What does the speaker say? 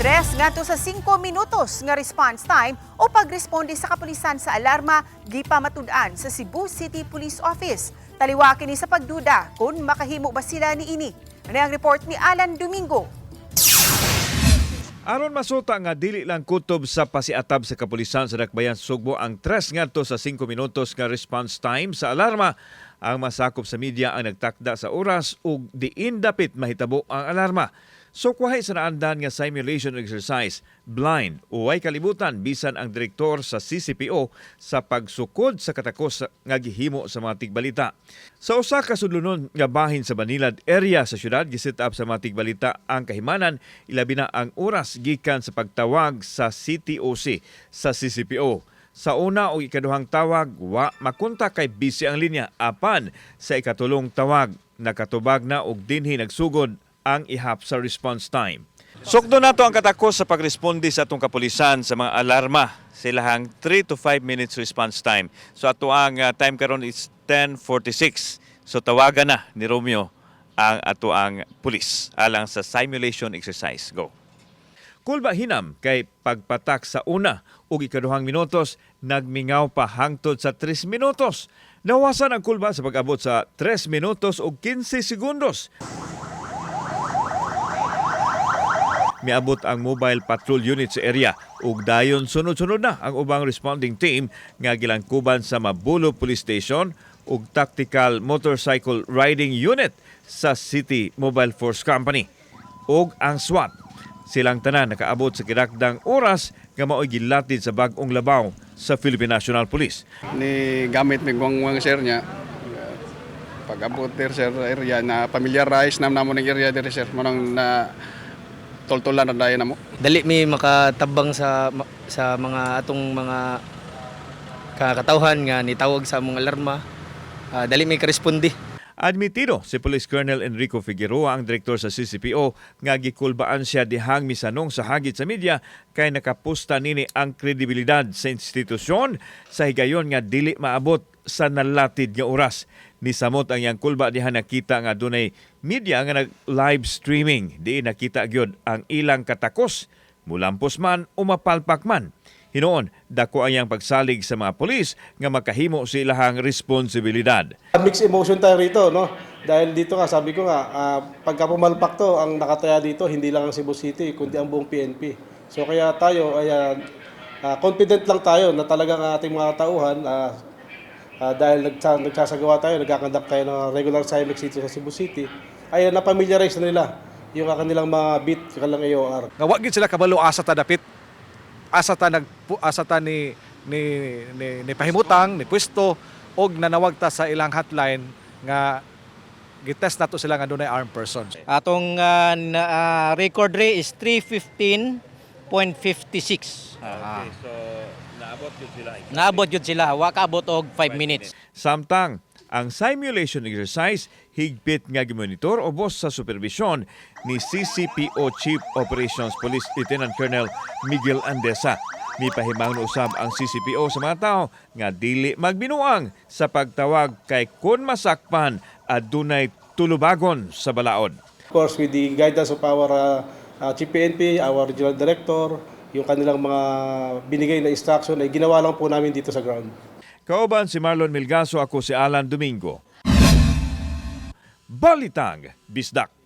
Tres ngadto sa 5 minutos nga response time o pagresponde sa kapulisan sa alarma gipa matud-an sa Cebu City Police Office. Taliwa kini sa pagduda kung makahimo ba sila ni ini. Ano ang report ni Alan Domingo? Aron masuta nga dili lang kutob sa pasiatab sa kapulisan sa Dakbayan Sugbo ang tres ngadto sa 5 minutos nga response time sa alarma ang masakop sa media ang nagtakda sa oras ug diin dapit mahitabo ang alarma. So kuhay sa naandan nga simulation exercise, blind o way kalibutan bisan ang direktor sa CCPO sa pagsukod sa katakos nga gihimo sa mga tigbalita. Sa usa ka sudlunon nga bahin sa Banilad area sa syudad gisit up sa mga tigbalita ang kahimanan ilabi na ang oras gikan sa pagtawag sa CTOC sa CCPO. Sa una o ikaduhang tawag, wa makunta kay busy ang linya. Apan sa ikatulong tawag, nakatubag na og dinhi nagsugod ang ihap sa response time. Sukdo nato ang katakos sa pagresponde sa atong kapulisan sa mga alarma. Silahang 3 to 5 minutes response time. So ato ang uh, time karon is 10:46. So tawagan na ni Romeo ang ato ang pulis alang sa simulation exercise. Go. Kulba hinam kay pagpatak sa una ug ikaduhang minutos nagmingaw pa hangtod sa 3 minutos. Nawasan ang kulba sa pag-abot sa 3 minutos ug 15 segundos. Miabot ang mobile patrol unit sa area ug dayon sunod-sunod na ang ubang responding team nga gilangkuban sa Mabulo Police Station ug Tactical Motorcycle Riding Unit sa City Mobile Force Company ug ang SWAT. Silang tanan nakaabot sa kinakdang oras nga mao'y gilatid sa bag-ong labaw sa Philippine National Police. ni gamit mi guwang sir niya pag abot der sir area na familiarize nam namo ng area der sir mo na toltolan na dayon namo dali mi makatabang sa sa mga atong mga kakatawhan nga nitawag sa among alarma. Ah, dali mi karesponde Admitido si Police Colonel Enrico Figueroa ang direktor sa CCPO nga gikulbaan siya dihang misanong sa hagit sa media kay nakapusta nini ang kredibilidad sa institusyon. Sa higayon nga dili maabot sa nalatid nga oras. Ni samot ang iyang kulba diha nakita nga dunay media nga nag live streaming di nakita gyud ang ilang katakos mulampos man o mapalpak man. Hinoon, dako ang iyang pagsalig sa mga polis nga makahimo sa ilahang responsibilidad. Mixed emotion tayo rito, no? Dahil dito nga, sabi ko nga, ah, pagka pumalpak to, ang nakataya dito, hindi lang ang Cebu City, kundi ang buong PNP. So kaya tayo, ay, ah, ah, confident lang tayo na talagang ating mga tauhan, ah, ah, dahil nagsa, nagsasagawa tayo, nagkakandak tayo ng regular CIMEX dito sa Cebu City, ay na-familiarize na nila yung kanilang mga beat, kanilang AOR. nga wa gid sila kabalo asa ta dapit asa ta nag asa ta ni ni ni, ni pahimutang ni pwesto og nanawag ta sa ilang hotline nga gitest nato sila nga dunay armed persons Atong na, ah, record rate is 315.56. Ah, so naabot yun sila. naabot yun sila. Wa kaabot og 5 minutes. Samtang, ang simulation exercise higpit nga gimonitor o boss sa supervision ni CCPO Chief Operations Police Lieutenant Colonel Miguel Andesa. Ni pahimang usab ang CCPO sa mga tao nga dili magbinuang sa pagtawag kay kun masakpan adunay tulubagon sa balaod. Of course, with the guidance of our uh, uh, Chief PNP, our Regional Director, yung kanilang mga binigay na instruction ay ginawa lang po namin dito sa ground. Kauban si Marlon Milgaso, ako si Alan Domingo. Balitang Bisdak.